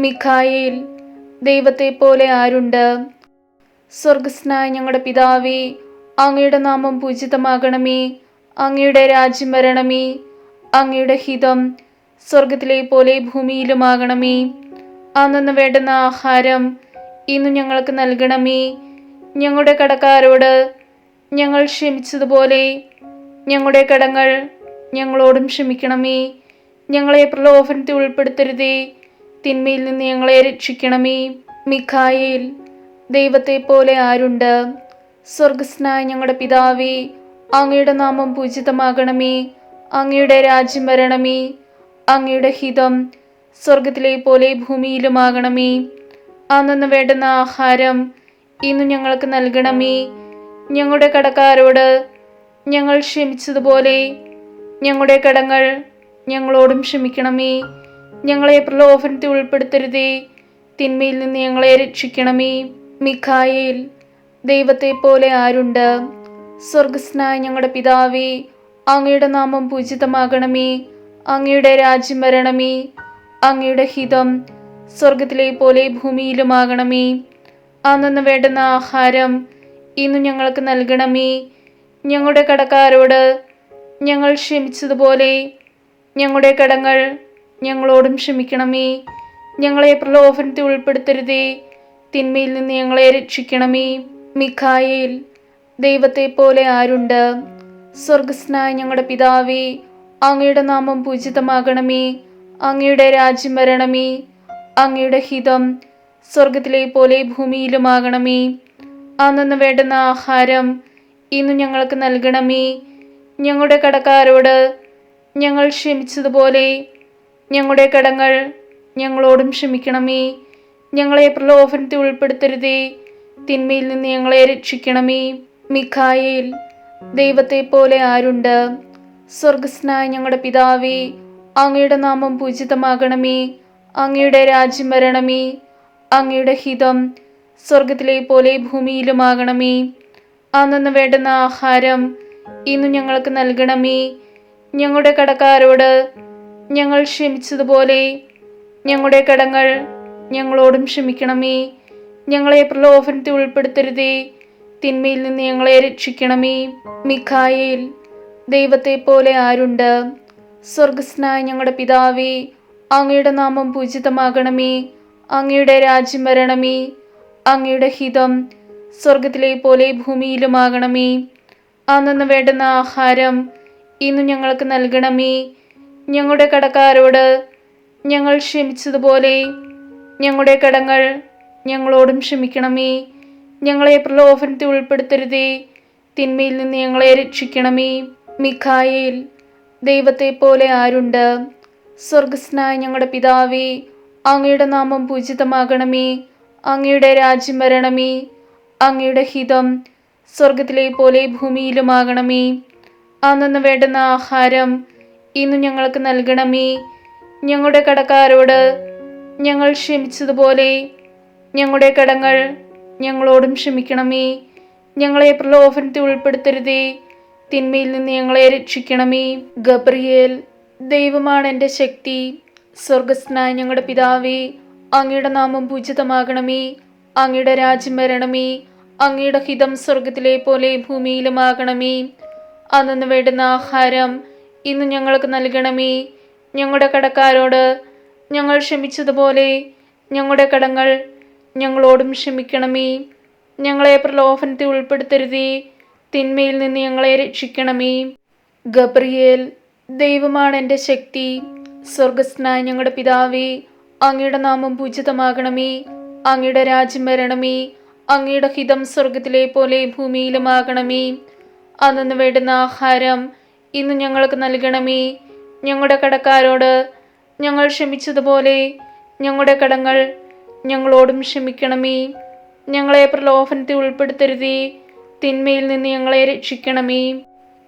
Mikhail ദൈവത്തെ പോലെ ആരുണ്ട്? സ്വർഗസ്നായ ഞങ്ങളുടെ പിതാവേ അങ്ങയുടെ നാമം പൂജിതമാകണമേ അങ്ങയുടെ രാജ്യം വരണമേ അങ്ങയുടെ ഹിതം സ്വർഗത്തിലെ പോലെ ഭൂമിയിലുമാകണമേ. അന്നു വേണ്ടുന്ന ആഹാരം ഇന്ന് ഞങ്ങൾക്ക് നൽകണമേ. ഞങ്ങളുടെ കടക്കാരോട് ഞങ്ങൾ ക്ഷമിച്ചതുപോലെ ഞങ്ങളുടെ കടങ്ങൾ ഞങ്ങളോടും ക്ഷമിക്കണമേ. ഞങ്ങളെ പ്രലോഭനത്തിൽ ഉൾപ്പെടുത്തരുതേ. തിന്മയിൽ നിന്ന് ഞങ്ങളെ രക്ഷിക്കണമേ. മിഖായേൽ ദൈവത്തെ പോലെ ആരുണ്ട്? സ്വർഗസ്നായ ഞങ്ങളുടെ പിതാവേ അങ്ങയുടെ നാമം പൂജിതമാകണമേ. അങ്ങയുടെ രാജ്യം വരണമേ. അങ്ങയുടെ ഹിതം സ്വർഗത്തിലെ പോലെ ഭൂമിയിലുമാകണമേ. അന്നു വേണ്ടുന്ന ആഹാരം ഇന്ന് ഞങ്ങൾക്ക് നൽകണമേ. ഞങ്ങളുടെ കടക്കാരോട് ഞങ്ങൾ ക്ഷമിച്ചതുപോലെ ഞങ്ങളുടെ കടങ്ങൾ ഞങ്ങളോടും ക്ഷമിക്കണമേ. ഞങ്ങളെ പ്രലോഭനത്തിൽ ഉൾപ്പെടുത്തരുതേ. തിന്മയിൽ നിന്ന് ഞങ്ങളെ രക്ഷിക്കണമേ. മിഖായേൽ ദൈവത്തെ പോലെ ആരുണ്ട്? സ്വർഗസ്നായ ഞങ്ങളുടെ പിതാവേ അങ്ങയുടെ നാമം പൂജിതമാകണമേ. അങ്ങയുടെ രാജ്യം വരണമേ. അങ്ങയുടെ ഹിതം സ്വർഗത്തിലെ പോലെ ഭൂമിയിലുമാകണമേ. അന്നു വേണ്ടുന്ന ആഹാരം ഇന്ന് ഞങ്ങൾക്ക് നൽകണമേ. ഞങ്ങളുടെ കടക്കാരോട് ഞങ്ങൾ ക്ഷമിച്ചതുപോലെ ഞങ്ങളുടെ കടങ്ങൾ ഞങ്ങളോടും ക്ഷമിക്കണമേ. ഞങ്ങളെ പ്രലോഭനത്തിൽ ഉൾപ്പെടുത്തരുതേ. തിന്മയിൽ നിന്ന് ഞങ്ങളെ രക്ഷിക്കണമേ. മിഖായേൽ ദൈവത്തെ പോലെ ആരുണ്ട്? സ്വർഗസ്നായ ഞങ്ങളുടെ പിതാവേ അങ്ങയുടെ നാമം പൂജിതമാകണമേ. അങ്ങയുടെ രാജ്യം വരണമേ. അങ്ങയുടെ ഹിതം സ്വർഗത്തിലെ പോലെ ഭൂമിയിലുമാകണമേ. അന്നു വേണ്ടുന്ന ആഹാരം ഇന്ന് ഞങ്ങൾക്ക് നൽകണമേ. ഞങ്ങളുടെ കടക്കാരോട് ഞങ്ങൾ ക്ഷമിച്ചതുപോലെ ഞങ്ങളുടെ കടങ്ങൾ ഞങ്ങളോടും ക്ഷമിക്കണമേ. ഞങ്ങളെ പ്രലോഭനത്തിൽ ഉൾപ്പെടുത്തരുതേ. തിന്മയിൽ നിന്ന് ഞങ്ങളെ രക്ഷിക്കണമേ. മിഖായേൽ ദൈവത്തെ പോലെ ആരുണ്ട്? സ്വർഗസ്നായ ഞങ്ങളുടെ പിതാവേ അങ്ങയുടെ നാമം പൂജിതമാകണമേ. അങ്ങയുടെ രാജ്യം വരണമേ. അങ്ങയുടെ ഹിതം സ്വർഗത്തിലെ പോലെ ഭൂമിയിലുമാകണമേ. അന്നു വേണ്ടുന്ന ആഹാരം ഇന്ന് ഞങ്ങൾക്ക് നൽകണമേ. ഞങ്ങളുടെ കടക്കാരോട് ഞങ്ങൾ ക്ഷമിച്ചതുപോലെ. ഞങ്ങളുടെ കടങ്ങൾ ഞങ്ങളോടും ക്ഷമിക്കണമേ. ഞങ്ങളെ പ്രലോഭനത്തിൽ ഉൾപ്പെടുത്തരുതേ. തിന്മയിൽ നിന്ന് ഞങ്ങളെ രക്ഷിക്കണമേ. മിഖായേൽ ദൈവത്തെ പോലെ ആരുണ്ട്? സ്വർഗസ്നായ ഞങ്ങളുടെ പിതാവേ അങ്ങയുടെ നാമം പൂജിതമാകണമേ. അങ്ങയുടെ രാജ്യം വരണമേ. അങ്ങയുടെ ഹിതം സ്വർഗത്തിലെ പോലെ ഭൂമിയിലുമാകണമേ. അന്നു വേണ്ടുന്ന ആഹാരം ഇന്ന് ഞങ്ങൾക്ക് നൽകണമേ. ഞങ്ങളുടെ കടക്കാരോട് ഞങ്ങൾ ക്ഷമിച്ചതുപോലെ ഞങ്ങളുടെ കടങ്ങൾ ഞങ്ങളോടും ക്ഷമിക്കണമേ. ഞങ്ങളെ പ്രലോഭനത്തിൽ ഉൾപ്പെടുത്തരുതേ. തിന്മയിൽ നിന്ന് ഞങ്ങളെ രക്ഷിക്കണമേ. മിഖായേൽ ദൈവത്തെ പോലെ ആരുണ്ട്? സ്വർഗസ്നായ ഞങ്ങളുടെ പിതാവേ അങ്ങയുടെ നാമം പൂജിതമാകണമേ. അങ്ങയുടെ രാജ്യം വരണമേ. അങ്ങയുടെ ഹിതം സ്വർഗത്തിലെ പോലെ ഭൂമിയിലുമാകണമേ. അന്നു വേണ്ടുന്ന ആഹാരം ഇന്ന് ഞങ്ങൾക്ക് നൽകണമേ ഞങ്ങളുടെ കടക്കാരോട്. ഞങ്ങൾ ക്ഷമിച്ചതുപോലെ ഞങ്ങളുടെ കടങ്ങൾ ഞങ്ങളോടും ക്ഷമിക്കണമേ ഞങ്ങളെ പ്രലോഭനത്തിൽ ഉൾപ്പെടുത്തരുതേ. തിന്മയിൽ നിന്ന് ഞങ്ങളെ രക്ഷിക്കണമേ ഗബ്രിയേൽ ദൈവമാണ് എന്റെ ശക്തി. സ്വർഗസ്നായ ഞങ്ങളുടെ പിതാവേ അങ്ങയുടെ നാമം പൂജിതമാകണമേ അങ്ങയുടെ രാജ്യം വരണമേ അങ്ങയുടെ ഹിതം സ്വർഗത്തിലെ പോലെ ഭൂമിയിലുമാകണമേ അന്നു വേണ്ടുന്ന ആഹാരം ഇന്ന് ഞങ്ങൾക്ക് നൽകണമേ. ഞങ്ങളുടെ കടക്കാരോട് ഞങ്ങൾ ക്ഷമിച്ചതുപോലെ ഞങ്ങളുടെ കടങ്ങൾ ഞങ്ങളോടും ക്ഷമിക്കണമേ. ഞങ്ങളെ പ്രലോഭനത്തിൽ ഉൾപ്പെടുത്തരുതേ. തിന്മയിൽ നിന്ന് ഞങ്ങളെ രക്ഷിക്കണമേ. ഗബ്രിയേൽ ദൈവമാണ് എന്റെ ശക്തി. സ്വർഗസ്നായ ഞങ്ങളുടെ പിതാവേ അങ്ങയുടെ നാമം പൂജിതമാകണമേ. അങ്ങയുടെ രാജ്യം വരണമേ. അങ്ങയുടെ ഹിതം സ്വർഗത്തിലെ പോലെ ഭൂമിയിലുമാകണമേ. അന്നു വേണ്ടുന്ന ആഹാരം ഇന്ന് ഞങ്ങൾക്ക് നൽകണമേ. ഞങ്ങളുടെ കടക്കാരോട് ഞങ്ങൾ ക്ഷമിച്ചതുപോലെ ഞങ്ങളുടെ കടങ്ങൾ ഞങ്ങളോടും ക്ഷമിക്കണമേ. ഞങ്ങളെ പ്രലോഭനത്തിൽ ഉൾപ്പെടുത്തരുതേ. തിന്മയിൽ നിന്ന് ഞങ്ങളെ രക്ഷിക്കണമേ.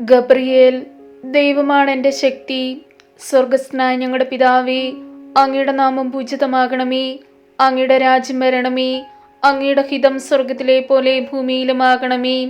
ഗബ്രിയേൽ ദൈവമാണ് എന്റെ ശക്തി. സ്വർഗസ്നായ ഞങ്ങളുടെ പിതാവേ അങ്ങയുടെ നാമം പൂജിതമാകണമേ. അങ്ങയുടെ രാജ്യം വരണമേ. അങ്ങയുടെ ഹിതം സ്വർഗത്തിലെ പോലെ ഭൂമിയിലുമാകണമേ.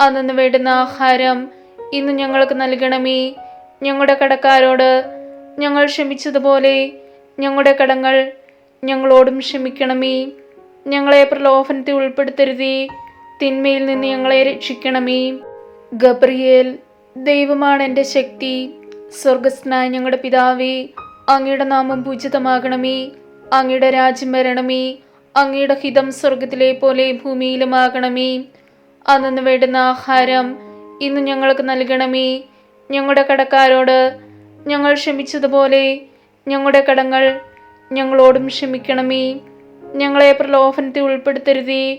അന്നു വേണ്ടുന്ന ആഹാരം ഇന്ന് ഞങ്ങൾക്ക് നൽകണമേ. ഞങ്ങളുടെ കടക്കാരോട് ഞങ്ങൾ ക്ഷമിച്ചതുപോലെ ഞങ്ങളുടെ കടങ്ങൾ ഞങ്ങളോടും ക്ഷമിക്കണമേ. ഞങ്ങളെ പ്രലോഭനത്തിൽ ഉൾപ്പെടുത്തരുതേ. തിന്മയിൽ നിന്ന് ഞങ്ങളെ രക്ഷിക്കണമേ. ഗബ്രിയേൽ ദൈവമാണ് എന്റെ ശക്തി. സ്വർഗസ്നായ ഞങ്ങളുടെ പിതാവേ അങ്ങയുടെ നാമം പൂജിതമാകണമേ. അങ്ങയുടെ രാജ്യം വരണമേ. അങ്ങയുടെ ഹിതം സ്വർഗത്തിലെ പോലെ ഭൂമിയിലുമാകണമേ. അന്നു വേണ്ടുന്ന ആഹാരം ഇന്ന് ഞങ്ങൾക്ക് നൽകണമേ. ഞങ്ങളുടെ കടക്കാരോട് ഞങ്ങൾ ക്ഷമിച്ചതുപോലെ ഞങ്ങളുടെ കടങ്ങൾ ഞങ്ങളോടും ക്ഷമിക്കണമേ. ഞങ്ങളെ പ്രലോഭനത്തിൽ ഉൾപ്പെടുത്തരുതേ.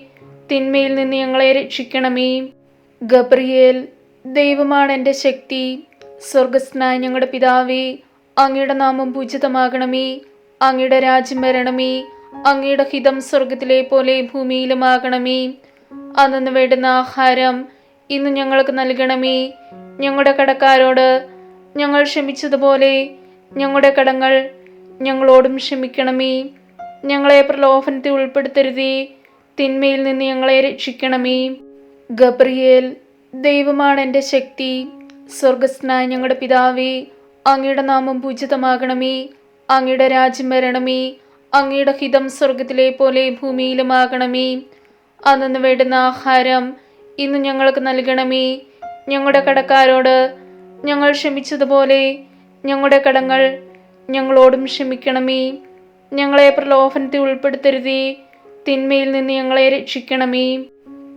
തിന്മയിൽ നിന്ന് ഞങ്ങളെ രക്ഷിക്കണമേ. ഗബ്രിയേൽ ദൈവമാണ് എന്റെ ശക്തി. സ്വർഗസ്നായ ഞങ്ങളുടെ പിതാവേ അങ്ങയുടെ നാമം പൂജിതമാകണമേ. അങ്ങയുടെ രാജ്യം വരണമേ. അങ്ങയുടെ ഹിതം സ്വർഗത്തിലെ പോലെ ഭൂമിയിലുമാകണമേ. അന്നു വേണ്ടുന്ന ആഹാരം ഇന്ന് ഞങ്ങൾക്ക് നൽകണമേ. ഞങ്ങളുടെ കടക്കാരോട് ഞങ്ങൾ ക്ഷമിച്ചതുപോലെ ഞങ്ങളുടെ കടങ്ങൾ ഞങ്ങളോടും ക്ഷമിക്കണമേ. ഞങ്ങളെ പ്രലോഭനത്തിൽ ഉൾപ്പെടുത്തരുതേ. തിന്മയിൽ നിന്ന് ഞങ്ങളെ രക്ഷിക്കണമേ. ഗബ്രിയേൽ ദൈവമാണ് എന്റെ ശക്തി. സ്വർഗസ്നായ ഞങ്ങളുടെ പിതാവേ അങ്ങയുടെ നാമം പൂജിതമാകണമേ. അങ്ങയുടെ രാജ്യം വരണമേ. അങ്ങയുടെ ഹിതം സ്വർഗത്തിലെ പോലെ ഭൂമിയിലുമാകണമേ. അന്നു വേണ്ടുന്ന ആഹാരം ഇന്ന് ഞങ്ങൾക്ക് നൽകണമേ. ഞങ്ങളുടെ കടക്കാരോട് ഞങ്ങൾ ക്ഷമിച്ചതുപോലെ ഞങ്ങളുടെ കടങ്ങൾ ഞങ്ങളോടും ക്ഷമിക്കണമേ. ഞങ്ങളെ പ്രലോഭനത്തിൽ ഉൾപ്പെടുത്തരുതേ. തിന്മയിൽ നിന്ന് ഞങ്ങളെ രക്ഷിക്കണമേ.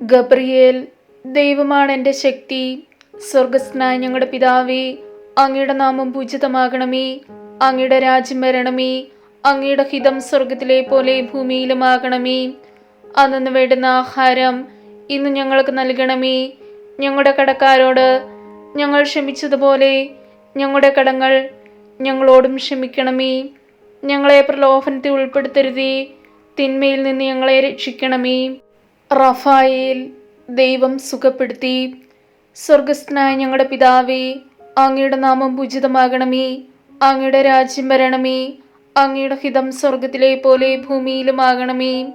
ഗബ്രിയേൽ ദൈവമാണ് എന്റെ ശക്തി. സ്വർഗസ്നായ ഞങ്ങളുടെ പിതാവേ അങ്ങയുടെ നാമം പൂജിതമാകണമേ. അങ്ങയുടെ രാജ്യം വരണമേ. അങ്ങയുടെ ഹിതം സ്വർഗത്തിലെ പോലെ ഭൂമിയിലുമാകണമേ. അന്നു വേണ്ടുന്ന ആഹാരം ഇന്ന് ഞങ്ങൾക്ക് നൽകണമേ. ഞങ്ങളുടെ കടക്കാരോട് ഞങ്ങൾ ക്ഷമിച്ചതുപോലെ ഞങ്ങളുടെ കടങ്ങൾ ഞങ്ങളോടും ക്ഷമിക്കണമേ. ഞങ്ങളെ പ്രലോഭനത്തിൽ ഉൾപ്പെടുത്തരുതേ. തിന്മയിൽ നിന്ന് ഞങ്ങളെ രക്ഷിക്കണമേ. റഫായേൽ ദൈവം സുഖപ്പെടുത്തി. സ്വർഗസ്ഥനായ ഞങ്ങളുടെ പിതാവേ അങ്ങയുടെ നാമം പൂജിതമാകണമേ. അങ്ങയുടെ രാജ്യം വരണമേ. അങ്ങയുടെ ഹിതം സ്വർഗത്തിലെ പോലെ ഭൂമിയിലുമാകണമേ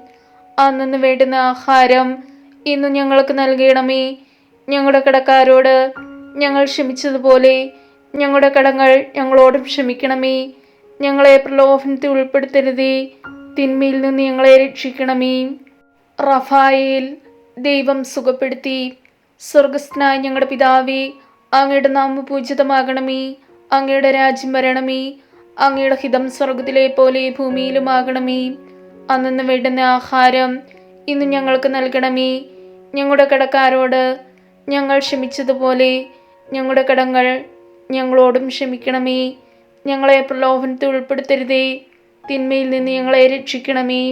അന്നു വേണ്ടുന്ന ആഹാരം ഇന്ന് ഞങ്ങൾക്ക് നൽകണമേ. ഞങ്ങളുടെ കടക്കാരോട് ഞങ്ങൾ ക്ഷമിച്ചതുപോലെ ഞങ്ങളുടെ കടങ്ങൾ ഞങ്ങളോടും ക്ഷമിക്കണമേ. ഞങ്ങളെ പ്രലോഭനത്തിൽ ഉൾപ്പെടുത്തരുതേ. തിന്മയിൽ നിന്ന് ഞങ്ങളെ രക്ഷിക്കണമേ. റഫായേൽ ദൈവം സുഖപ്പെടുത്തി. സ്വർഗസ്നായ ഞങ്ങളുടെ പിതാവേ അങ്ങയുടെ നാമ പൂജിതമാകണമേ. അങ്ങയുടെ രാജ്യം വരണമേ. അങ്ങയുടെ ഹിതം സ്വർഗത്തിലെ പോലെ ഭൂമിയിലുമാകണമേ. അന്നു വേണ്ടുന്ന ആഹാരം ഇന്ന് ഞങ്ങൾക്ക് നൽകണമേ. ഞങ്ങളുടെ കടക്കാരോട് ഞങ്ങൾ ക്ഷമിച്ചതുപോലെ ഞങ്ങളുടെ കടങ്ങൾ ഞങ്ങളോടും ക്ഷമിക്കണമേ. ഞങ്ങളെ പ്രലോഭനത്തിൽ ഉൾപ്പെടുത്തരുതേ. തിന്മയിൽ നിന്ന് ഞങ്ങളെ രക്ഷിക്കണമേ.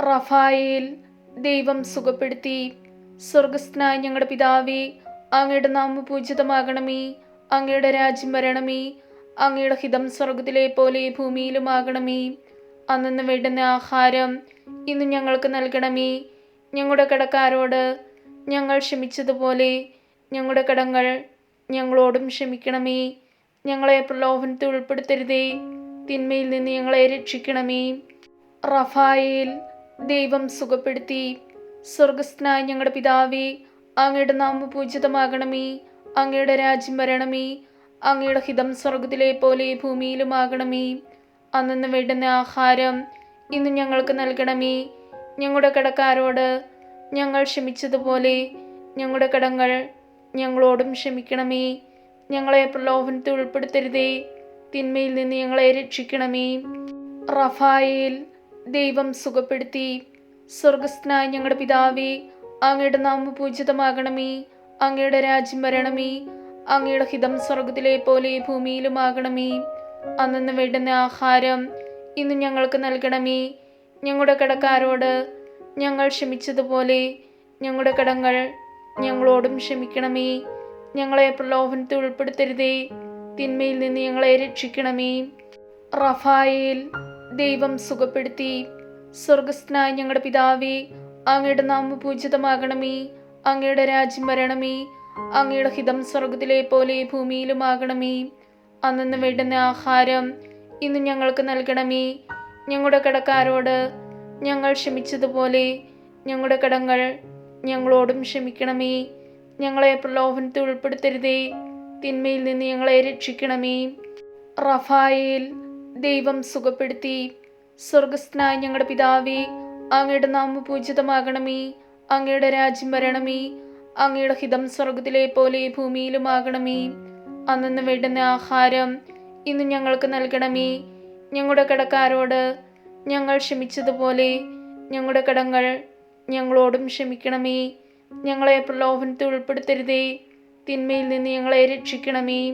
റഫായേൽ ദൈവം സുഖപ്പെടുത്തി. സ്വർഗസ്ഥനായ ഞങ്ങളുടെ പിതാവേ അങ്ങയുടെ നാമ പൂജിതമാകണമേ. അങ്ങയുടെ രാജ്യം വരണമേ. അങ്ങയുടെ ഹിതം സ്വർഗത്തിലെ പോലെ ഭൂമിയിലുമാകണമേ. അന്നു വേണ്ടുന്ന ആഹാരം ഇന്ന് ഞങ്ങൾക്ക് നൽകണമേ. ഞങ്ങളുടെ കടക്കാരോട് ഞങ്ങൾ ക്ഷമിച്ചതുപോലെ ഞങ്ങളുടെ കടങ്ങൾ ഞങ്ങളോടും ക്ഷമിക്കണമേ. ഞങ്ങളെ പ്രലോഭനത്തിൽ ഉൾപ്പെടുത്തരുതേ. തിന്മയിൽ നിന്ന് ഞങ്ങളെ രക്ഷിക്കണമേ. റഫായേൽ ദൈവം സുഖപ്പെടുത്തി. സ്വർഗസ്നായ ഞങ്ങളുടെ പിതാവേ അങ്ങയുടെ നാമ പൂജിതമാകണമേ. അങ്ങയുടെ രാജ്യം വരണമേ. അങ്ങയുടെ ഹിതം സ്വർഗത്തിലെ പോലെ ഭൂമിയിലുമാകണമേ. അന്നു വേണ്ടുന്ന ആഹാരം ഇന്ന് ഞങ്ങൾക്ക് നൽകണമേ. ഞങ്ങളുടെ കടക്കാരോട് ഞങ്ങൾ ക്ഷമിച്ചതുപോലെ ഞങ്ങളുടെ കടങ്ങൾ ഞങ്ങളോടും ക്ഷമിക്കണമേ. ഞങ്ങളെ പ്രലോഭനത്തിൽ ഉൾപ്പെടുത്തരുതേ. തിന്മയിൽ നിന്ന് ഞങ്ങളെ രക്ഷിക്കണമേ. റഫായിൽ ദൈവം സുഖപ്പെടുത്തി. സ്വർഗസ്ഥനായ ഞങ്ങളുടെ പിതാവേ അങ്ങയുടെ നാമ പൂജിതമാകണമേ. അങ്ങയുടെ രാജ്യം വരണമേ. അങ്ങയുടെ ഹിതം സ്വർഗത്തിലെ പോലെ ഭൂമിയിലുമാകണമേ. അന്നു വേണ്ടുന്ന ആഹാരം ഇന്ന് ഞങ്ങൾക്ക് നൽകണമേ. ഞങ്ങളുടെ കടക്കാരോട് ഞങ്ങൾ ക്ഷമിച്ചതുപോലെ ഞങ്ങളുടെ കടങ്ങൾ ഞങ്ങളോടും ക്ഷമിക്കണമേ. ഞങ്ങളെ പ്രലോഭനത്തിൽ ഉൾപ്പെടുത്തരുതേ. തിന്മയിൽ നിന്ന് ഞങ്ങളെ രക്ഷിക്കണമേ. റഫായിൽ ദൈവം സുഖപ്പെടുത്തി. സ്വർഗസ്നായ ഞങ്ങളുടെ പിതാവേ അങ്ങയുടെ നാമ പൂജിതമാകണമേ. അങ്ങയുടെ രാജ്യം വരണമേ. അങ്ങയുടെ ഹിതം സ്വർഗത്തിലെ പോലെ ഭൂമിയിലുമാകണമേ. അന്നു വേണ്ടുന്ന ആഹാരം ഇന്ന് ഞങ്ങൾക്ക് നൽകണമേ. ഞങ്ങളുടെ കടക്കാരോട് ഞങ്ങൾ ക്ഷമിച്ചതുപോലെ ഞങ്ങളുടെ കടങ്ങൾ ഞങ്ങളോടും ക്ഷമിക്കണമേ. ഞങ്ങളെ പ്രലോഭനത്തിൽ ഉൾപ്പെടുത്തരുതേ. തിന്മയിൽ നിന്ന് ഞങ്ങളെ രക്ഷിക്കണമേ. റഫായേൽ ദൈവം സുഖപ്പെടുത്തി. സ്വർഗസ്ഥനായ ഞങ്ങളുടെ പിതാവേ അങ്ങയുടെ നാമ പൂജിതമാകണമേ. അങ്ങയുടെ രാജ്യം വരണമേ. അങ്ങയുടെ ഹിതം സ്വർഗത്തിലെ പോലെ ഭൂമിയിലുമാകണമേ. അന്നു വേണ്ടുന്ന ആഹാരം ഇന്ന് ഞങ്ങൾക്ക് നൽകണമേ. ഞങ്ങളുടെ കടക്കാരോട് ഞങ്ങൾ ക്ഷമിച്ചതുപോലെ ഞങ്ങളുടെ കടങ്ങൾ ഞങ്ങളോടും ക്ഷമിക്കണമേ. ഞങ്ങളെ പ്രലോഭനത്തിൽ ഉൾപ്പെടുത്തരുതേ. തിന്മയിൽ നിന്ന് ഞങ്ങളെ രക്ഷിക്കണമേ.